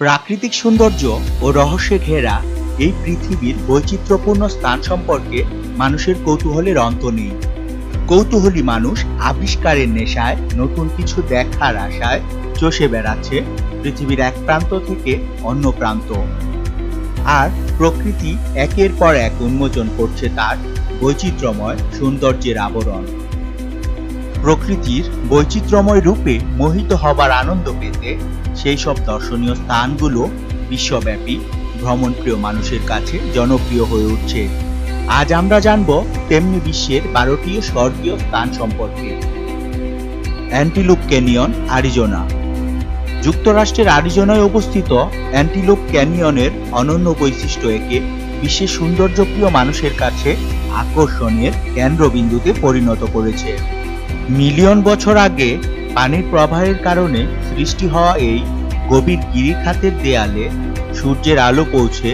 প্রাকৃতিক সৌন্দর্য ও রহস্যে ঘেরা এই পৃথিবীর বৈচিত্র্যপূর্ণ স্থান সম্পর্কে মানুষের কৌতূহলের অন্ত নেই। কৌতূহলী মানুষ আবিষ্কারের নেশায় নতুন কিছু দেখার আশায় চষে বেড়াচ্ছে পৃথিবীর এক প্রান্ত থেকে অন্য প্রান্ত। আর প্রকৃতি একের পর এক উন্মোচন করছে তার বৈচিত্র্যময় সৌন্দর্যের আবরণ। প্রকৃতির বৈচিত্র্যময় রূপে মোহিত হবার আনন্দ পেতে সেই সব দর্শনীয় স্থানগুলো বিশ্বব্যাপী ভ্রমণপ্রিয় মানুষের কাছে জনপ্রিয় হয়ে উঠছে। আজ আমরা জানব তেমনি বিশ্বের বারোটি স্বর্গীয় স্থান সম্পর্কে। অ্যান্টিলুপ ক্যানিয়ন আরিজোনা যুক্তরাষ্ট্রের আরিজোনায় অবস্থিত অ্যান্টিলুপ ক্যানিয়নের অনন্য বৈশিষ্ট্য একে বিশ্বের সৌন্দর্যপ্রিয় মানুষের কাছে আকর্ষণের কেন্দ্রবিন্দুতে পরিণত করেছে। মিলিয়ন বছর আগে পানির প্রবাহের কারণে সৃষ্টি হওয়া এই গভীর গিরিখাতের দেয়ালে সূর্যের আলো পৌঁছে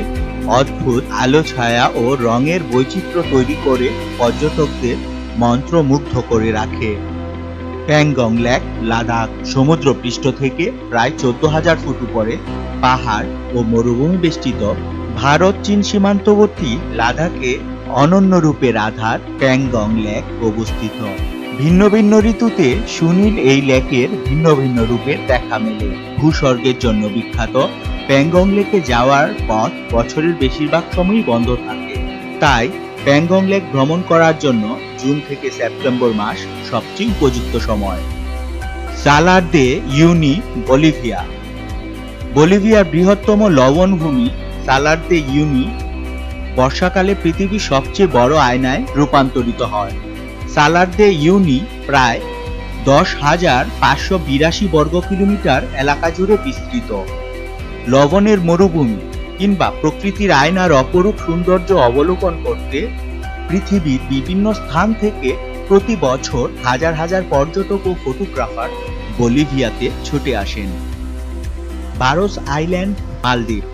অদ্ভুত আলো, ছায়া ও রঙের বৈচিত্র্য তৈরি করে পর্যটকদের মন্ত্রমুগ্ধ করে রাখে। প্যাংগং লেক, লাদাখ সমুদ্রপৃষ্ঠ থেকে প্রায় চোদ্দ হাজার ফুট উপরে পাহাড় ও মরুভূমি বেষ্টিত ভারত চীন সীমান্তবর্তী লাদাখে অনন্য রূপের আধার, প্যাংগং লেক অবস্থিত। ভিন্ন ভিন্ন ঋতুতে সুনীল এই লেকের ভিন্ন ভিন্ন রূপের দেখা মেলে। ভূস্বর্গের জন্য বিখ্যাত, প্যাংগং লেকে যাওয়ার পথ বছরের বেশিরভাগ সময়ই বন্ধ থাকে। তাই প্যাংগং লেক ভ্রমণ করার জন্য জুন থেকে সেপ্টেম্বর মাস সবচেয়ে উপযুক্ত সময়। সালার দে ইউনি বলিভিয়া। বলিভিয়ার বৃহত্তম লবণভূমি সালার দে ইউনি বর্ষাকালে পৃথিবীর সবচেয়ে বড় আয়নায় রূপান্তরিত হয়। সালার দে ইউনি প্রায় দশ হাজার পাঁচশো বিরাশি বর্গ কিলোমিটার এলাকা জুড়ে বিস্তৃত। লবণের মরুভূমি কিংবা প্রকৃতির আয়নার অপরূপ সৌন্দর্য অবলোকন করতে পৃথিবীর বিভিন্ন স্থান থেকে প্রতি বছর হাজার হাজার পর্যটক ও ফটোগ্রাফার বলিভিয়াতে ছুটে আসেন। বারোস আইল্যান্ড, মালদ্বীপ।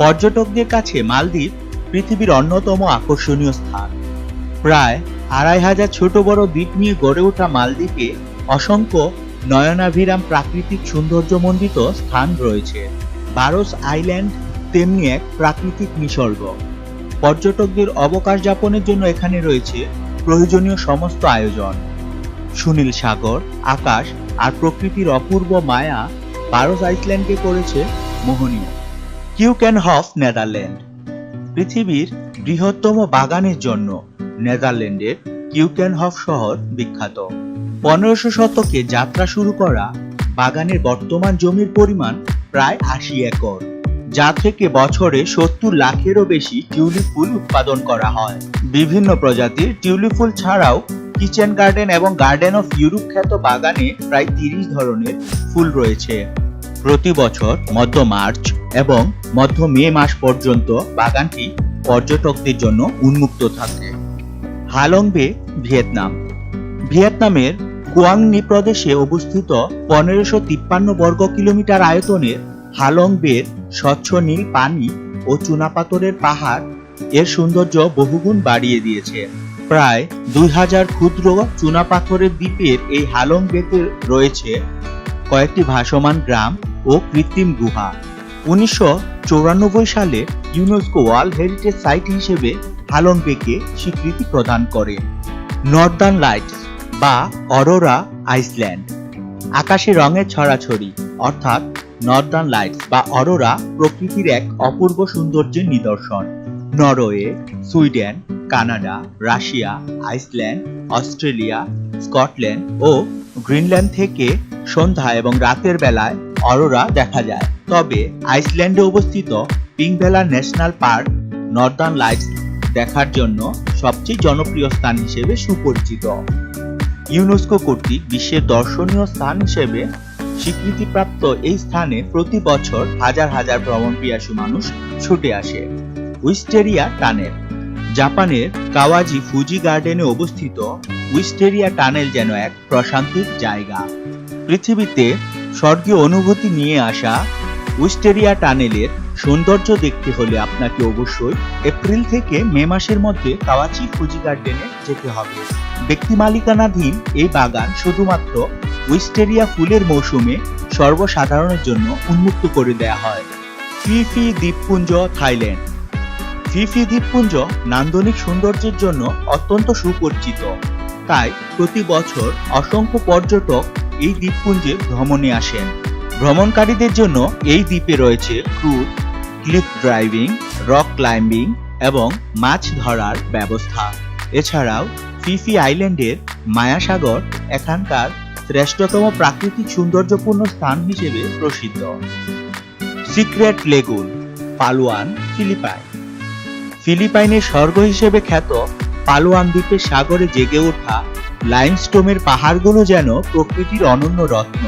পর্যটকদের কাছে মালদ্বীপ পৃথিবীর অন্যতম আকর্ষণীয় স্থান। প্রায় আড়াই হাজার ছোট বড় দ্বীপ নিয়ে গড়ে ওঠা মালদ্বীপে অসংখ্য নয়নাভিরাম প্রাকৃতিক সৌন্দর্যমণ্ডিত স্থান রয়েছে। বারোস আইল্যান্ড তেমনি এক প্রাকৃতিক নিসর্গ। পর্যটকদের অবকাশ যাপনের জন্য এখানে রয়েছে প্রয়োজনীয় সমস্ত আয়োজন। সুনীল সাগর, আকাশ আর প্রকৃতির অপূর্ব মায়া বারোস আইসল্যান্ডকে করেছে মোহনীয়। Keukenhof Netherland. পৃথিবীর বৃহত্তম বাগানের জন্য নেদারল্যান্ডের কিউক্যানহফ শহর বিখ্যাত। পনেরোশো শতকে যাত্রা শুরু করা বাগানের বর্তমান জমির পরিমাণ প্রায় আশি একর, যা থেকে বছরে সত্তর লাখেরও বেশি টিউলিপ ফুল উৎপাদন করা হয়। বিভিন্ন প্রজাতির টিউলিপ ফুল ছাড়াও কিচেন গার্ডেন এবং গার্ডেন অফ ইউরোপ খ্যাত বাগানে প্রায় তিরিশ ধরনের ফুল রয়েছে। প্রতি বছর মধ্য মার্চ এবং মধ্য মে মাস পর্যন্ত বাগানটি পর্যটকদের জন্য উন্মুক্ত থাকে। হালং বে ভিয়েতনাম। ভিয়েতনামের কুয়াংনি প্রদেশে অবস্থিত পনেরোশো তিপ্পান্ন বর্গ কিলোমিটার আয়তনের হালং বের স্বচ্ছ নীল পানি ও চুনাপাথরের পাহাড় এর সৌন্দর্য বহুগুণ বাড়িয়ে দিয়েছে। প্রায় দুই হাজার ক্ষুদ্র চুনাপাথরের দ্বীপের এই হালং বেতে রয়েছে কয়েকটি ভাসমান গ্রাম ও কৃত্রিম গুহা। উনিশশো সালে ইউনেস্কো ওয়ার্ল্ড হেরিটেজ সাইট হিসেবে হালং বেকে স্বীকৃতি প্রদান করে। নর্দার্ন লাইটস বা অরোরা আইসল্যান্ড। আকাশে রঙের ছড়াছড়ি, অর্থাৎ নর্দার্ন লাইটস বা অরোরা প্রকৃতির এক অপূর্ব সৌন্দর্যের নিদর্শন। Norway, Sweden, Canada, Russia, Iceland, Australia, Scotland ও গ্রিনল্যান্ড থেকে সন্ধ্যা এবং রাতের বেলায় অরোরা দেখা যায়। তবে আইসল্যান্ডে অবস্থিত Thingvellir national park northern lights দেখার জন্য সবচেয়ে জনপ্রিয় স্থান হিসেবে সুপরিচিত। ইউনেস্কো কর্তৃক বিশ্বের দর্শনীয় স্থান হিসেবে স্বীকৃতিপ্রাপ্ত এই স্থানে প্রতি বছর হাজার হাজার ভ্রমণ পিয়াসী মানুষ ছুটে আসে। উইস্টেরিয়া টানেল, জাপানের কাওয়াজি ফুজি গার্ডেনে অবস্থিত উইস্টেরিয়া টানেল যেন এক প্রশান্তির জায়গা। পৃথিবীতে স্বর্গীয় অনুভূতি নিয়ে আসা উইস্টেরিয়া টানেলের সৌন্দর্য দেখতে হলে আপনাকে অবশ্যই এপ্রিল থেকে মে মাসের মধ্যে কাওয়াচি ফুজি গার্ডেনে যেতে হবে। ব্যক্তি মালিকানাধীন এই বাগান শুধুমাত্র উইস্টেরিয়া ফুলের মৌসুমে সর্বসাধারণের জন্য উন্মুক্ত করে দেয়া হয়। ফিফি দ্বীপপুঞ্জ, থাইল্যান্ড। ফিফি দ্বীপপুঞ্জ নান্দনিক সৌন্দর্যের জন্য অত্যন্ত সুপরিচিত। তাই প্রতি বছর অসংখ্য পর্যটক এই দ্বীপপুঞ্জে ভ্রমণে আসেন। ভ্রমণকারীদের জন্য এই দ্বীপে রয়েছে cruise cliff driving rock climbing এবং মাছ ধরার ব্যবস্থা। এছাড়াও ফিফি আইল্যান্ডের মায়াসাগর এখানকার শ্রেষ্ঠতম প্রাকৃতিক সৌন্দর্যপূর্ণ স্থান হিসেবে প্রসিদ্ধ। Secret lagoon, Palawan, Philippines. ফিলিপাইনের স্বর্গ হিসেবে খ্যাত পালোয়ান দ্বীপের সাগরে জেগে ওঠা লাইমস্টোমের পাহাড়গুলো যেন প্রকৃতির অনন্য রত্ন।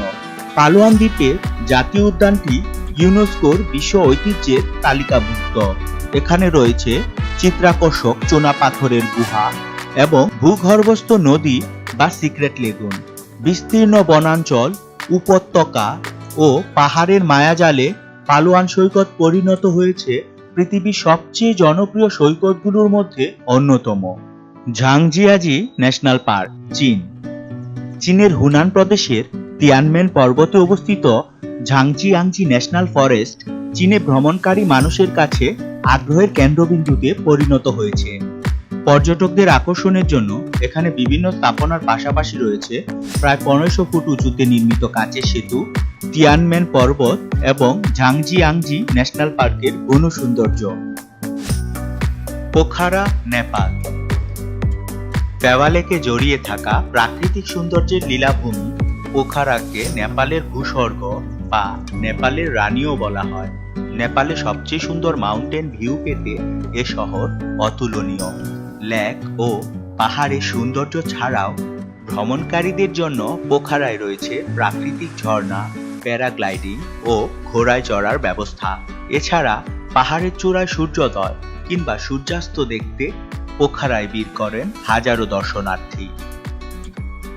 পালোয়ান দ্বীপের জাতীয় উদ্যানটি ইউনেস্কোর বিশ্ব ঐতিহ্যের তালিকাভুক্ত। এখানে রয়েছে চিত্রাকর্ষক চোনা পাথরের গুহা এবং ভূগর্ভস্থ নদী বা সিক্রেট লেগুন। বিস্তীর্ণ বনাঞ্চল, উপত্যকা ও পাহাড়ের মায়াজালে পালোয়ান সৈকত পরিণত হয়েছে পৃথিবীর সবচেয়ে জনপ্রিয় সৈকতগুলোর মধ্যে অন্যতম। ঝাংজিয়াজি ন্যাশনাল পার্ক, চীন। চীনের হুনান প্রদেশের তিয়ানমেন পর্বতে অবস্থিত ঝাংজিয়াংজি ন্যাশনাল ফরেস্ট চীনে ভ্রমণকারী মানুষের কাছে আগ্রহের কেন্দ্রবিন্দুতে পরিণত হয়েছে। পর্যটকদের আকর্ষণের জন্য এখানে বিভিন্ন স্থাপনার পাশাপাশি রয়েছে প্রায় পনেরোশো ফুট উঁচুতে নির্মিত কাঁচের সেতু, তিয়ানমেন পর্বত এবং ঝাংজিয়াংজি ন্যাশনাল পার্কের বন সৌন্দর্য। পোখারা, নেপাল। পেওয়ালেকে জড়িয়ে থাকা প্রাকৃতিক সৌন্দর্যের লীলাভূমি পোখারাকে নেপালের ভূস্বর্গ বা নেপালের রানীও বলা হয়। নেপালে সবচেয়ে সুন্দর মাউন্টেন ভিউ পেতে এ শহর অতুলনীয়। ল্যাক ও পাহাড়ের সৌন্দর্য ছাড়াও ভ্রমণকারীদের জন্য পোখারায় রয়েছে প্রাকৃতিক ঝর্ণা, প্যারাগ্লাইডিং ও ঘোড়ায় চড়ার ব্যবস্থা। এছাড়া পাহাড়ের চূড়ায় সূর্যোদয় কিংবা সূর্যাস্ত দেখতে পোখারায় বীর করেন হাজারো দর্শনার্থী।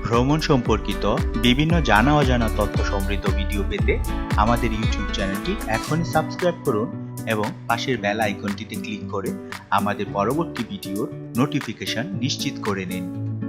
ভ্রমণ সম্পর্কিত বিভিন্ন জানা অজানা তথ্য সমৃদ্ধ ভিডিও পেতে আমাদের ইউটিউব চ্যানেলটি এখনই সাবস্ক্রাইব করুন এবং পাশের বেল আইকনটিতে ক্লিক করে আমাদের পরবর্তী ভিডিওর নোটিফিকেশন নিশ্চিত করে নিন।